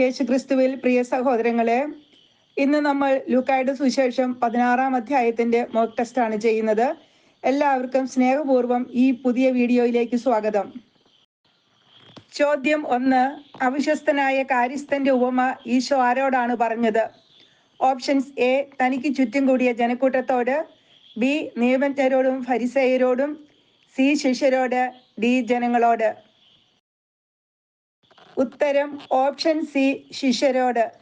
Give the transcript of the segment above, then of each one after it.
യേശുക്രിസ്തുവിൽ പ്രിയ സഹോദരങ്ങളെ ഇന്ന് നമ്മൾ ലൂക്കായുടെ സുശേഷം പതിനാറാം അധ്യായത്തിന്റെ മോക്ക് ടെസ്റ്റ് ആണ് ചെയ്യുന്നത്. എല്ലാവർക്കും സ്നേഹപൂർവം ഈ പുതിയ വീഡിയോയിലേക്ക് സ്വാഗതം. ചോദ്യം ഒന്ന് അവിശ്വസ്തനായ കാര്യസ്ഥന്റെ ഉപമ ഈശോ ആരോടാണ് പറഞ്ഞത്? ഓപ്ഷൻസ് എ തനിക്ക് ചുറ്റും കൂടിയ ജനക്കൂട്ടത്തോട് ബി നിയമജ്ഞരോടും ഫരിസയരോടും സി ശിഷ്യരോട് ഡി ജനങ്ങളോട്. ഉത്തരം ഓപ്ഷൻ സി ശിഷ്യരോട്.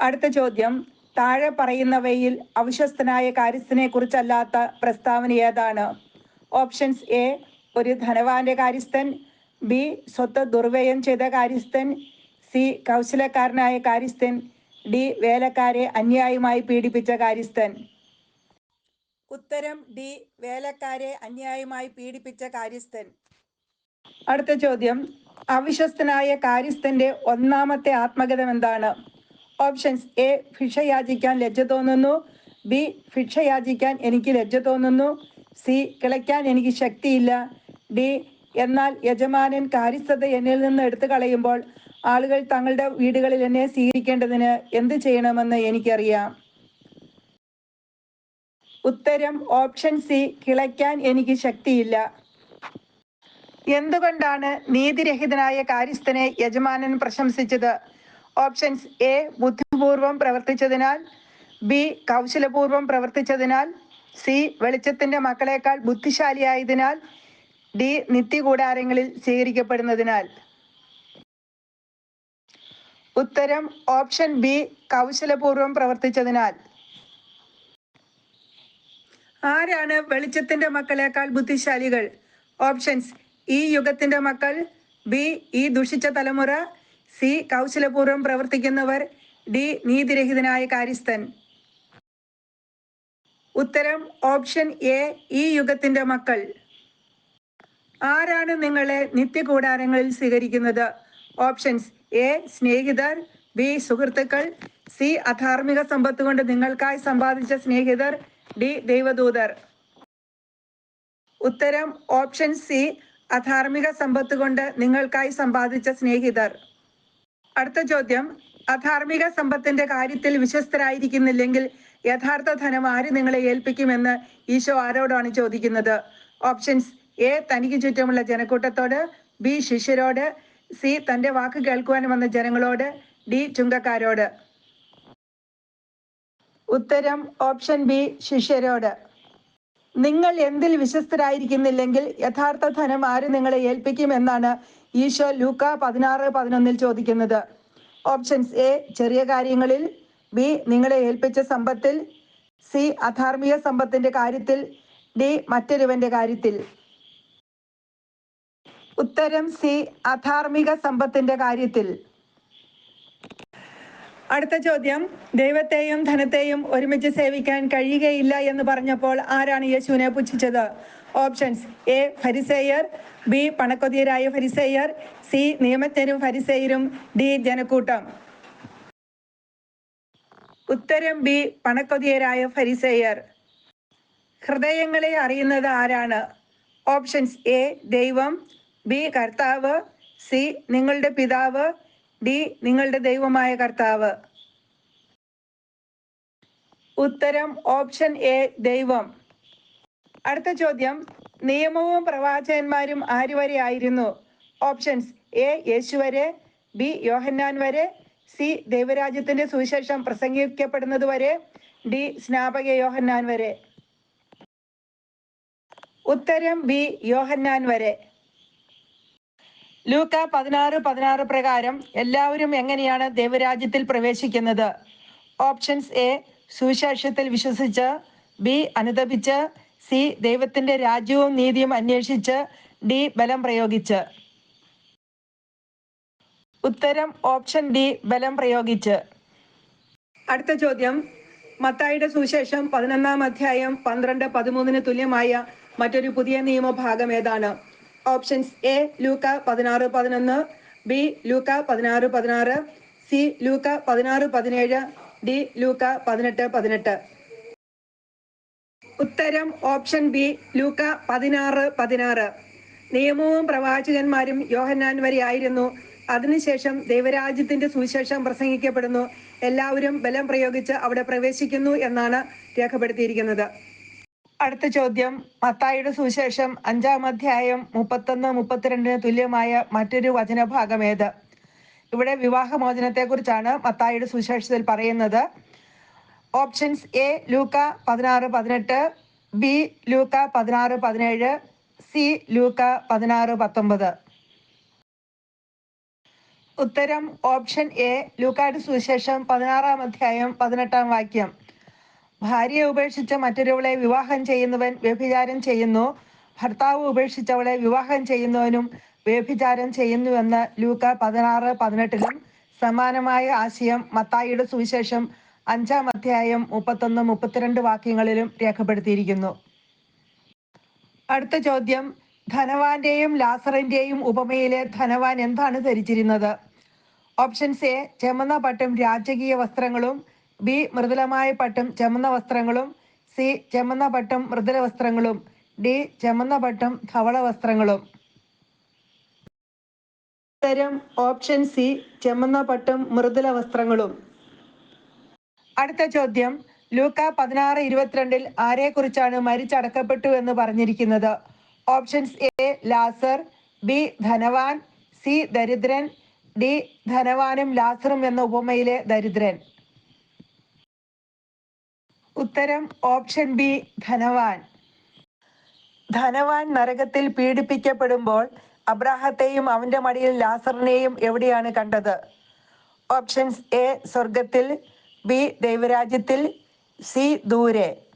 അടുത്ത ചോദ്യം താഴെ പറയുന്നവയിൽ അവിശ്വസ്തനായ കാര്യസ്ഥനെ കുറിച്ചല്ലാത്ത പ്രസ്താവന ഏതാണ്? ഓപ്ഷൻസ് എ ഒരു ധനവാന്റെ കാര്യസ്ഥൻ. ബി സ്വത്ത് ദുർവ്യയം ചെയ്ത കാര്യസ്ഥൻ. സി കൗശലക്കാരനായ കാര്യസ്ഥൻ. ഡി വേലക്കാരെ അന്യായമായി പീഡിപ്പിച്ച കാര്യസ്ഥൻ. ഉത്തരം ഡി വേലക്കാരെ അന്യായമായി പീഡിപ്പിച്ച കാര്യസ്ഥൻ. അടുത്ത ചോദ്യം അവിശ്വസ്തനായ കാര്യസ്ഥന്റെ ഒന്നാമത്തെ ആത്മഗതം എന്താണ് ഓപ്ഷൻസ് എ ഭിക്ഷ യാചിക്കാൻ ലജ്ജ തോന്നുന്നു. ബി ഭിക്ഷ യാചിക്കാൻ എനിക്ക് ലജ്ജ തോന്നുന്നു. സി കിളയ്ക്കാൻ എനിക്ക് ശക്തിയില്ല. ഡി എന്നാൽ യജമാനൻ കാര്യസ്ഥത എന്നിൽ നിന്ന് എടുത്തു കളയുമ്പോൾ ആളുകൾ തങ്ങളുടെ വീടുകളിൽ എന്നെ സ്വീകരിക്കേണ്ടതിന് എന്ത് ചെയ്യണമെന്ന് എനിക്കറിയാം. ഉത്തരം ഓപ്ഷൻ സി കിളയ്ക്കാൻ എനിക്ക് ശക്തിയില്ല. എന്തുകൊണ്ടാണ് നീതിരഹിതനായ കാര്യസ്ഥനെ യജമാനൻ പ്രശംസിച്ചത്? ഓപ്ഷൻസ് എ ബുദ്ധിപൂർവം പ്രവർത്തിച്ചതിനാൽ ബി കൗശലപൂർവം പ്രവർത്തിച്ചതിനാൽ സി വെളിച്ചത്തിന്റെ മക്കളെക്കാൾ ബുദ്ധിശാലിയായതിനാൽ ഡി നിത്യകൂടാരങ്ങളിൽ സ്വീകരിക്കപ്പെടുന്നതിനാൽ. ഉത്തരം ഓപ്ഷൻ ബി കൗശലപൂർവം പ്രവർത്തിച്ചതിനാൽ. ആരാണ് വെളിച്ചത്തിന്റെ മക്കളെക്കാൾ ബുദ്ധിശാലികൾ? ഓപ്ഷൻസ് ഈ യുഗത്തിന്റെ മക്കൾ ബി ഈ ദുഷിച്ച തലമുറ സി കൗശലപൂർവം പ്രവർത്തിക്കുന്നവർ ഡി നീതിരഹിതനായ കാര്യസ്ഥൻ. ഉത്തരം ഓപ്ഷൻ എ ഈ യുഗത്തിന്റെ മക്കൾ. ആരാണ് നിങ്ങളെ നിത്യകൂടാരങ്ങളിൽ സ്വീകരിക്കുന്നത്? ഓപ്ഷൻസ് എ സ്നേഹിതർ ബി സുഹൃത്തുക്കൾ സി അധാർമിക സമ്പത്ത് കൊണ്ട് നിങ്ങൾക്കായി സമ്പാദിച്ച സ്നേഹിതർ ഡി ദൈവദൂതർ. ഉത്തരം ഓപ്ഷൻ സി അധാർമിക സമ്പത്ത് കൊണ്ട് നിങ്ങൾക്കായി സമ്പാദിച്ച സ്നേഹിതർ. അടുത്ത ചോദ്യം. അധാർമിക സമ്പത്തിന്റെ കാര്യത്തിൽ വിശ്വസ്തരായിരിക്കുന്നില്ലെങ്കിൽ യഥാർത്ഥ ധനം ആര് നിങ്ങളെ ഏൽപ്പിക്കുമെന്ന് ഈശോ ആരോടാണ് ചോദിക്കുന്നത്? Options A. തനിക്ക് ചുറ്റുമുള്ള ജനക്കൂട്ടത്തോട് ബി. ശിഷ്യരോട് സി. തന്റെ വാക്ക് കേൾക്കുവാൻ വന്ന ജനങ്ങളോട് ഡി. ചുങ്കക്കാരോട്. ഉത്തരം ഓപ്ഷൻ ബി. ശിഷ്യരോട്. നിങ്ങൾ എന്തിൽ വിശ്വസ്തരായിരിക്കുന്നില്ലെങ്കിൽ യഥാർത്ഥ ധനം ആര് നിങ്ങളെ ഏൽപ്പിക്കും എന്നാണ് ഈശോ ലൂക്ക പതിനാറ് പതിനൊന്നിൽ ചോദിക്കുന്നത്. ഓപ്ഷൻസ് എ ചെറിയ കാര്യങ്ങളിൽ. ബി നിങ്ങളെ ഏൽപ്പിച്ച സമ്പത്തിൽ. സി അധാർമിക സമ്പത്തിന്റെ കാര്യത്തിൽ. ഡി മറ്റൊരുവന്റെ കാര്യത്തിൽ. ഉത്തരം സി അധാർമിക സമ്പത്തിന്റെ കാര്യത്തിൽ. അടുത്ത ചോദ്യം. ദൈവത്തെയും ധനത്തെയും ഒരുമിച്ച് സേവിക്കാൻ കഴിയുകയില്ല എന്ന് പറഞ്ഞപ്പോൾ ആരാണ് യേശുവിനെ പുച്ഛിച്ചത്? ഓപ്ഷൻസ് എ ഫരിസേയർ. ബി പണക്കൊതിയരായ ഫരിസേയർ. സി നിയമജ്ഞരും ഫരിസേയരും. ഡി ജനക്കൂട്ടം. ഉത്തരം ബി പണക്കൊതിയരായ ഫരിസേയർ. ഹൃദയങ്ങളെ അറിയുന്നത് ആരാണ്? ഓപ്ഷൻസ് എ ദൈവം. ബി കർത്താവ്. സി നിങ്ങളുടെ പിതാവ്. ഡി നിങ്ങളുടെ ദൈവമായ കർത്താവ്. ഉത്തരം ഓപ്ഷൻ എ ദൈവം. അടുത്ത ചോദ്യം നിയമവും പ്രവാചകന്മാരും ആര് വരെ ആയിരുന്നു? ഓപ്ഷൻസ് എ യേശു വരെ ബി യോഹന്നാൻ വരെ സി ദൈവരാജ്യത്തിന്റെ സുവിശേഷം പ്രസംഗിക്കപ്പെടുന്നത് വരെ ഡി സ്നാപക യോഹന്നാൻ വരെ. ഉത്തരം ബി യോഹന്നാൻ വരെ. ലൂക്ക പതിനാറ് പതിനാറ് പ്രകാരം എല്ലാവരും എങ്ങനെയാണ് ദൈവരാജ്യത്തിൽ പ്രവേശിക്കുന്നത്? ഓപ്ഷൻസ് എ സുവിശേഷത്തിൽ വിശ്വസിച്ച് ബി അനുദപിച്ച് സി ദൈവത്തിന്റെ രാജ്യവും നീതിയും അന്വേഷിച്ച് ഡി ബലം പ്രയോഗിച്ച്. ഉത്തരം ഓപ്ഷൻ ഡി ബലം പ്രയോഗിച്ച്. അടുത്ത ചോദ്യം. മത്തായിയുടെ സുവിശേഷം പതിനൊന്നാം അധ്യായം പന്ത്രണ്ട് പതിമൂന്നിന് തുല്യമായ മറ്റൊരു പുതിയ നിയമഭാഗം ഏതാണ്? ഓപ്ഷൻസ് എ ലൂക്ക പതിനാറ് പതിനൊന്ന് ബി ലൂക്ക പതിനാറ് പതിനാറ് സി ലൂക്ക പതിനാറ് പതിനേഴ് ഡി ലൂക്ക പതിനെട്ട് പതിനെട്ട്. ഉത്തരം ഓപ്ഷൻ ബി ലൂക്ക പതിനാറ് പതിനാറ്. നിയമവും പ്രവാചകന്മാരും യോഹന്നാൻ വരെ ആയിരുന്നു. അതിനുശേഷം ദൈവരാജ്യത്തിന്റെ സുവിശേഷം പ്രസംഗിക്കപ്പെടുന്നു. എല്ലാവരും ബലം പ്രയോഗിച്ച് അവിടെ പ്രവേശിക്കുന്നു എന്നാണ് രേഖപ്പെടുത്തിയിരിക്കുന്നത്. അടുത്ത ചോദ്യം. മത്തായിയുടെ സുവിശേഷം അഞ്ചാം അധ്യായം മുപ്പത്തൊന്ന് മുപ്പത്തിരണ്ടിന് തുല്യമായ മറ്റൊരു വചനഭാഗം ഏത്? ഇവിടെ വിവാഹമോചനത്തെ കുറിച്ചാണ് മത്തായിയുടെ സുവിശേഷത്തിൽ പറയുന്നത്. ഓപ്ഷൻസ് എ ലൂക്ക പതിനാറ് പതിനെട്ട് ബി ലൂക്ക പതിനാറ് പതിനേഴ് സി ലൂക്ക പതിനാറ് പത്തൊമ്പത്. ഉത്തരം ഓപ്ഷൻ എ ലൂക്കായുടെ സുവിശേഷം പതിനാറാം അധ്യായം പതിനെട്ടാം വാക്യം. ഭാര്യയെ ഉപേക്ഷിച്ച മറ്റൊരുവളെ വിവാഹം ചെയ്യുന്നവൻ വ്യഭിചാരം ചെയ്യുന്നു. ഭർത്താവ് ഉപേക്ഷിച്ചവളെ വിവാഹം ചെയ്യുന്നവനും വ്യഭിചാരം ചെയ്യുന്നുവെന്ന് ലൂക്ക പതിനാറ് പതിനെട്ടിലും സമാനമായ ആശയം മത്തായിയുടെ സുവിശേഷം അഞ്ചാം അധ്യായം മുപ്പത്തൊന്ന് മുപ്പത്തിരണ്ട് വാക്യങ്ങളിലും രേഖപ്പെടുത്തിയിരിക്കുന്നു. അടുത്ത ചോദ്യം ധനവാന്റെയും ലാസറിന്റെയും ഉപമയിലെ ധനവാൻ എന്താണ് ധരിച്ചിരുന്നത്? ഓപ്ഷൻസ് എ ചെമന്ന പട്ടും രാജകീയ വസ്ത്രങ്ങളും. ബി മൃദുലമായ പട്ടും ചമന്ന വസ്ത്രങ്ങളും. സി ചമന്ന പട്ടും മൃദുല വസ്ത്രങ്ങളും. ഡി ചമന്ന പട്ടും ധവള വസ്ത്രങ്ങളും. ഉത്തരം ഓപ്ഷൻ സി ചമന്ന പട്ടും മൃദുല വസ്ത്രങ്ങളും. അടുത്ത ചോദ്യം. ലൂക്ക പതിനാറ് ഇരുപത്തിരണ്ടിൽ ആരെക്കുറിച്ചാണ് മരിച്ചടക്കപ്പെട്ടു എന്ന് പറഞ്ഞിരിക്കുന്നത്? ഓപ്ഷൻസ് എ ലാസർ. ബി ധനവാൻ. സി ദരിദ്രൻ. ഡി ധനവാനും ലാസറും എന്ന ഉപമയിലെ ദരിദ്രൻ. ഉത്തരം ഓപ്ഷൻ ബി ധനവാൻ. ധനവാൻ നരകത്തിൽ പീഡിപ്പിക്കപ്പെടുമ്പോൾ അബ്രാഹത്തെയും അവന്റെ മടിയിൽ ലാസറിനെയും എവിടെയാണ് കണ്ടത്? ഓപ്ഷൻസ് എ സ്വർഗത്തിൽ ബി ദൈവരാജ്യത്തിൽ സി ദൂരെ.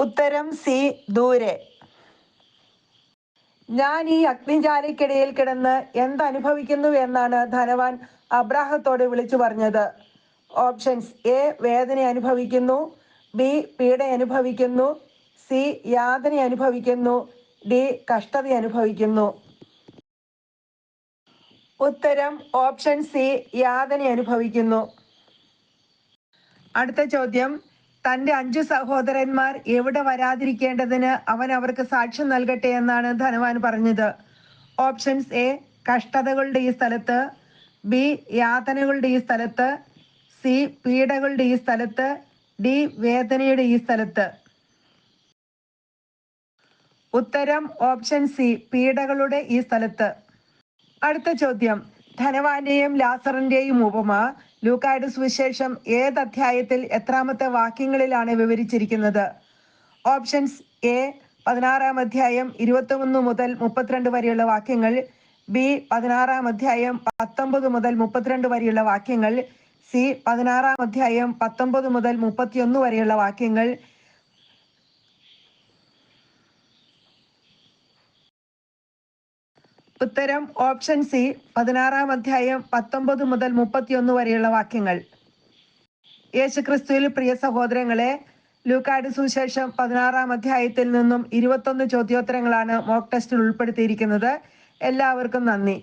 ഉത്തരം സി ദൂരെ. ഞാൻ ഈ അഗ്നിജാലയ്ക്കിടയിൽ കിടന്ന് എന്തനുഭവിക്കുന്നു എന്നാണ് ധനവാൻ അബ്രാഹത്തോട് വിളിച്ചു പറഞ്ഞത്. ഓപ്ഷൻസ് എ വേദന അനുഭവിക്കുന്നു. ബി പീഡ അനുഭവിക്കുന്നു. സി യാതന അനുഭവിക്കുന്നു. ഡി കഷ്ടത അനുഭവിക്കുന്നു. ഉത്തരം ഓപ്ഷൻ സി യാതന അനുഭവിക്കുന്നു. അടുത്ത ചോദ്യം. തന്റെ അഞ്ചു സഹോദരന്മാർ എവിടെ വരാതിരിക്കേണ്ടതിന് അവൻ അവർക്ക് സാക്ഷ്യം നൽകട്ടെ എന്നാണ് ധനവാൻ പറഞ്ഞത്. ഓപ്ഷൻസ് എ കഷ്ടതകളുടെ ഈ സ്ഥലത്ത്. ബി യാതനകളുടെ ഈ സ്ഥലത്ത്. സി പീഡകളുടെ ഈ സ്ഥലത്ത് ഡി വേദനയുടെ ഈ സ്ഥലത്ത്. ഉത്തരം ഓപ്ഷൻ സി പീഡകളുടെ ഈ സ്ഥലത്ത്. അടുത്ത ചോദ്യം. ധനവാന്റെയും ലാസറിന്റെയും ഉപമ ലൂക്കായുടെ സുവിശേഷം ഏത് അധ്യായത്തിൽ എത്രാമത്തെ വാക്യങ്ങളിലാണ് വിവരിച്ചിരിക്കുന്നത്? ഓപ്ഷൻസ് എ പതിനാറാം അധ്യായം ഇരുപത്തിയൊന്ന് മുതൽ മുപ്പത്തിരണ്ട് വരെയുള്ള വാക്യങ്ങൾ ബി പതിനാറാം അധ്യായം പത്തൊമ്പത് മുതൽ മുപ്പത്തിരണ്ട് വരെയുള്ള വാക്യങ്ങൾ സി പതിനാറാം അധ്യായം പത്തൊമ്പത് മുതൽ മുപ്പത്തിയൊന്ന് വരെയുള്ള വാക്യങ്ങൾ. ഉത്തരം ഓപ്ഷൻ സി പതിനാറാം അധ്യായം പത്തൊമ്പത് മുതൽ മുപ്പത്തിയൊന്ന് വരെയുള്ള വാക്യങ്ങൾ. യേശുക്രിസ്തുവിൽ പ്രിയ സഹോദരങ്ങളെ ലൂക്കാട് സുശേഷം പതിനാറാം അധ്യായത്തിൽ നിന്നും ഇരുപത്തൊന്ന് ചോദ്യോത്തരങ്ങളാണ് മോക്ക് ടെസ്റ്റിൽ ഉൾപ്പെടുത്തിയിരിക്കുന്നത്. എല്ലാവർക്കും നന്ദി.